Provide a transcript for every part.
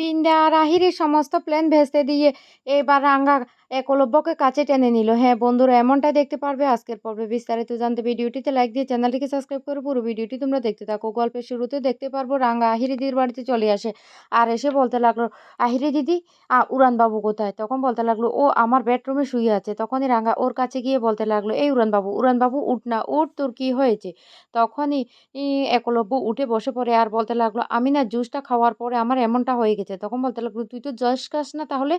বিন্দা আর সমস্ত প্ল্যান ভেস্তে দিয়ে এবার রাঙ্গা একলব্যকে কাছে টেনে নিল। হ্যাঁ বন্ধুরা, এমনটাই দেখতে পারবে আজকের পর্বে বিস্তারিত জানতে ভিডিওটিতে লাইক দিয়ে চ্যানেলটিকে সাবস্ক্রাইব করে পুরো ভিডিওটি তোমরা দেখতে থাকো। গল্পের শুরুতে দেখতে পারব রাঙ্গা আহিরি দিদির বাড়িতে চলে আসে আর এসে বলতে লাগল, আহিরি দিদি উড়ানবাবু কোথায়? তখন বলতে লাগল, ও আমার বেডরুমে শুয়ে আছে। তখনই রাঙ্গা ওর কাছে গিয়ে বলতে লাগল, এই উড়ানবাবু উড়ানবাবু, উঠ না, উঠ, তোর কী হয়েছে? তখনই একলব্য উঠে বসে পড়ে আর বলতে লাগল, আমি না জুসটা খাওয়ার পরে আমার এমনটা হয়ে গেছে। তখন বলতে লাগল, তুই তো জস খাস না তাহলে?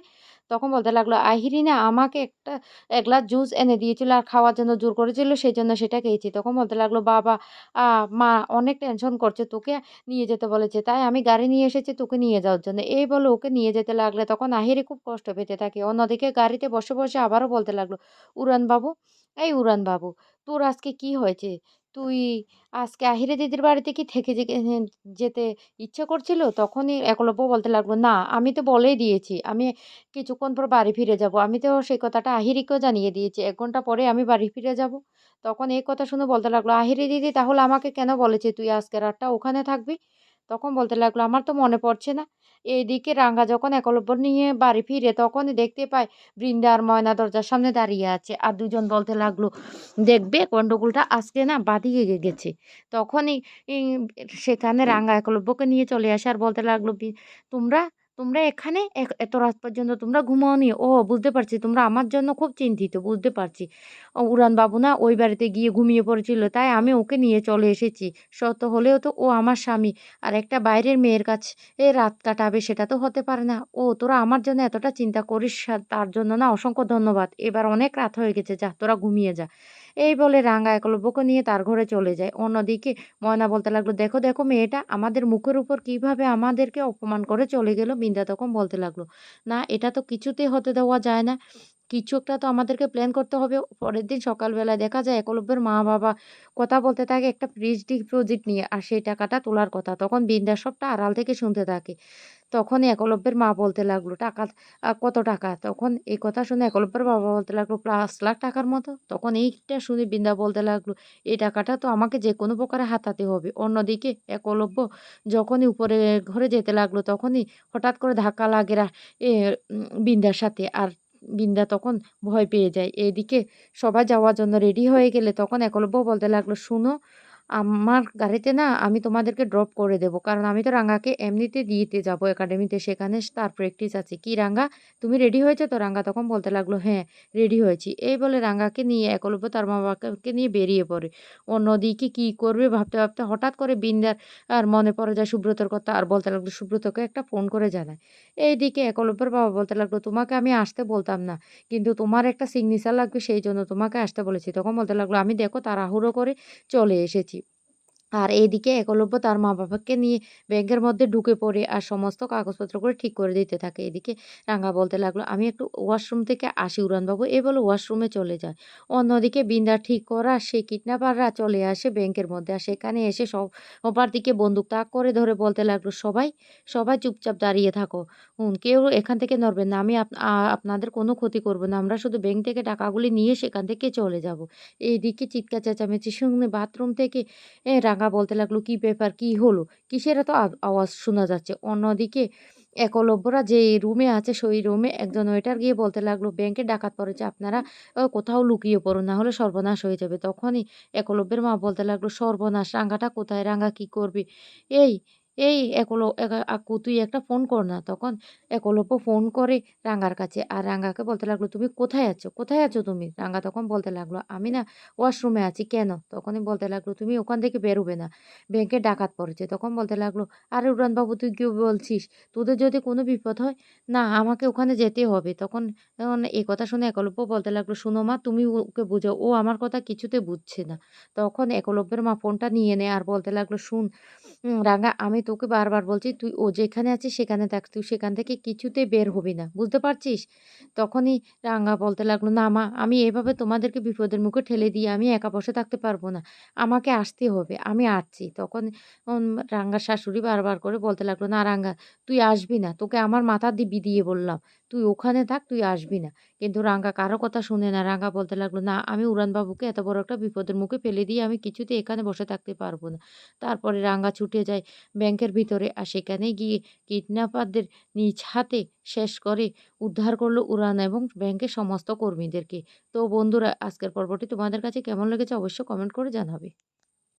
তখন বলতে লাগল আহিরি না, আমাকে একটা, এক গ্লাস জুস এনে দিয়েছিল আর খাওয়ার জন্য জোর করেছিল সেই জন্য সেটা খেয়েছি। তখন বলতে লাগল, বাবা মা অনেক টেনশন করছে, তোকে নিয়ে যেতে বলেছে, তাই আমি গাড়ি নিয়ে এসেছি তোকে নিয়ে যাওয়ার জন্য। এই বলে ওকে নিয়ে যেতে লাগলে, তখন আহিরি খুব কষ্ট পেতে থাকে। অন্যদিকে গাড়িতে বসে বসে আবারও বলতে লাগল উড়ান বাবু এই উড়ান বাবু, তোর আজকে কি হয়েছে? তুই আজকে আহিরে দিদির বাড়িতে কি থেকে যেতে ইচ্ছে করছিল? তখনই একলব্য বলতে লাগল, না, আমি তো বলেই দিয়েছি, আমি কিছুক্ষণ পর বাড়ি ফিরে যাব। আমি তো সেই কথাটা আহিরিকেও জানিয়ে দিয়েছি, এক ঘণ্টা পরে আমি বাড়ি ফিরে যাব। তখন এই কথা শুনে বলতে লাগল, আহিরে দিদি, তাহলে আমাকে কেন বলেছে? তুই আজকে রাতটা ওখানে থাকবি? তখন বলতে লাগল, আমার তো মনে পড়ছে না। এইদিকে রাঙ্গা যখন একলব্য নিয়ে বাড়ি ফিরে, তখনই দেখতে পায় বৃন্দা আর ময়না দরজার সামনে দাঁড়িয়ে আছে। আর দুজন বলতে লাগল, দেখবে গন্ডগোলটা আজকে না বাদিয়ে গেছে। তখনই সেখানে রাঙ্গা একলব্যকে নিয়ে চলে আসে আর বলতে লাগল তোমরা তোমরা এখানে এত রাত পর্যন্ত তোমরা ঘুমাওনি? ও, বুঝতে পারছি। তোমরা আমার জন্য খুব চিন্তিত, বুঝতে পারছি। উড়ান বাবু না ওই বাড়িতে গিয়ে ঘুমিয়ে পড়েছিল, তাই আমি ওকে নিয়ে চলে এসেছি। সত্য হলেও তো ও আমার স্বামী, আর একটা বাইরের মেয়ের কাছে এ রাত কাটাবে সেটা তো হতে পারে না। ও, তোরা আমার জন্য এতটা চিন্তা করিস তার জন্য না অসংখ্য ধন্যবাদ। এবার অনেক রাত হয়ে গেছে, যা, তোরা ঘুমিয়ে যা। এই বলে রাঙা একলব্যকে নিয়ে তার ঘরে চলে যায়। অন্যদিকে ময়না বলতে লাগল, দেখো দেখো মেয়েটা, আমাদের মুখের উপর কীভাবে আমাদেরকে অপমান করে চলে গেল? বিন্দা তখন বলতে লাগল, না, এটা তো কিছুতে হতে দেওয়া যায় না। কিছু একটা তো আমাদেরকে প্ল্যান করতে হবে। পরের দিন সকালবেলায় দেখা যায় একলব্যের মা বাবা কথা বলতে থাকে একটা ফ্রিজ ডিপোজিট নিয়ে আর সেই টাকাটা তোলার কথা। তখন বিন্দা সবটা আড়াল থেকে শুনতে থাকে। তখনই একলব্যের মা বলতে লাগল, টাকা কত টাকা? তখন এই কথা শুনে একলব্যের বাবা বলতে লাগল, পাঁচ লাখ টাকার মতো? তখন এইটা শুনে বৃন্দা বলতে লাগল, এই টাকাটা তো আমাকে যে কোনো প্রকারে হাতাতে হবে। অন্যদিকে একলব্য যখনই উপরে, ঘরে যেতে লাগল তখনই হঠাৎ করে ধাক্কা লাগে এ বৃন্দার সাথে। আর বৃন্দা তখন ভয় পেয়ে যায়। এদিকে সবাই যাওয়ার জন্য রেডি হয়ে গেলে তখন একলব্য বলতে লাগল, শুনো আমার গাড়িতে না আমি তোমাদেরকে ড্রপ করে দেবো। কারণ আমি তো রাঙ্গাকে এমনিতে দিতে যাব একাডেমিতে সেখানে তার প্র্যাকটিস আছে। কি রাঙ্গা? তুমি রেডি হয়েছো তো? রাঙ্গা তখন বলতে লাগল হ্যাঁ রেডি হয়েছি। এই বলে রাঙ্গাকে নিয়ে, একলব্য তার মা বাবাকে নিয়ে বেরিয়ে পড়ে। অন্যদিকে কি করবে ভাবতে ভাবতে হঠাৎ করে বিন্দার আর মনে পড়ে যায় সুব্রতর কথা। আর বলতে লাগল, সুব্রতকে একটা ফোন করে জানায় এইদিকে একলব্যর বাবা বলতে লাগল, তোমাকে আমি আসতে বলতাম না, কিন্তু তোমার একটা সিগনেচার লাগবে, সেই জন্য তোমাকে আসতে বলেছি। তখন বলতে লাগল, আমি দেখো তাড়াহুড়ো করে চলে এসেছি। আর এইদিকে একলব্য তার মা বাবাকে নিয়ে ব্যাংকের মধ্যে ঢুকে পড়ে আর সমস্ত কাগজপত্র করে ঠিক করে দিতে থাকে। এদিকে রাঙ্গা বলতে লাগল, আমি একটু ওয়াশরুম থেকে আসি উড়ানবাবু। এ বলে ওয়াশরুমে চলে যায়। অন্যদিকে বিন্দা ঠিক করা সে কিডন্যাপাররা চলে আসে ব্যাংকের মধ্যে আর সেখানে এসে সব ওপার দিকে বন্দুক তাক করে ধরে বলতে লাগল, সবাই সবাই চুপচাপ দাঁড়িয়ে থাকো। হুম, কেউ এখান থেকে নড়বেন না। আমি আপনাদের কোনো ক্ষতি করব না। আমরা শুধু ব্যাংক থেকে টাকাগুলি নিয়ে সেখান থেকে চলে যাব। এইদিকে চিৎকার চেঁচামেচি শুনে বাথরুম থেকে রাঙ্গা রাঙা বলতে লাগল, কি ব্যাপার? কি হলো? কিসের এত আওয়াজ শোনা যাচ্ছে? অন্যদিকে একলব্যরা যে রুমে আছে, সেই রুমে একজন ওয়েটার গিয়ে বলতে লাগল ব্যাংকে ডাকাত পড়েছে, আপনারা কোথাও লুকিয়ে পড়ুন, না হলে সর্বনাশ হয়ে যাবে। তখনই একলব্যের মা বলতে লাগল, সর্বনাশ রাঙ্গাটা কোথায়? রাঙ্গা কি করবে? এই এই একলো আকু তুই একটা ফোন কর না তখন একলব্য ফোন করে রাঙ্গার কাছে। আর রাঙ্গাকে বলতে লাগল, তুমি কোথায় আছো? কোথায় আছো তুমি? রাঙ্গা তখন বলতে লাগল, আমি না ওয়াশরুমে আছি, কেন? তখনই বলতে লাগল, তুমি ওখান থেকে বেরোবে না, ব্যাংকে ডাকাত পড়েছে। তখন বলতে লাগল, আরে উড়ানবাবু, তুই কেউ বলছিস? তোদের যদি কোনো বিপদ হয়, না, আমাকে ওখানে যেতে হবে। তখন এই কথা শুনে একলব্য বলতে লাগল, শুনো মা, তুমি ওকে বোঝাও, ও আমার কথা কিছুতে বুঝছে না। তখন একলব্যের মা ফোনটা নিয়ে নেয় আর বলতে লাগল, শুন রাঙ্গা, আমি তোকে বারবার বলছি, তুই ও যেখানে আছিস সেখানে থাক তুই সেখান থেকে কিছুতেই বের হবি না। বুঝতে পারছিস? তখনই রাঙ্গা বলতে লাগল, না মা, আমি এভাবে তোমাদেরকে বিপদের মুখে ঠেলে দিয়ে আমি একা বসে থাকতে পারব না। আমাকে আসতে হবে, আমি আসছি। তখন রাঙ্গার শাশুড়ি বারবার করে বলতে লাগল, না রাঙ্গা তুই আসবি না, তোকে আমার মাথা দিবি দিয়ে বললাম। তুই ওখানে থাক, তুই আসবি না। কিন্তু রাঙ্গা কারও কথা শুনে না রাঙ্গা বলতে লাগল, না, আমি উড়ানবাবুকে এত বড় একটা বিপদের মুখে ফেলে দিয়ে আমি কিছুতে এখানে বসে থাকতে পারব না। তারপরে রাঙ্গা ছুটে যায় ব্যাংক ব্যাংকের ভিতরে আর সেখানে গিয়ে কিডন্যাপারদের নিজ হাতে শেষ করে উদ্ধার করল উড়ান এবং ব্যাংকের সমস্ত কর্মীদেরকে। তো বন্ধুরা, আজকের পর্বটি তোমাদের কাছে কেমন লেগেছে অবশ্যই কমেন্ট করে জানাবে।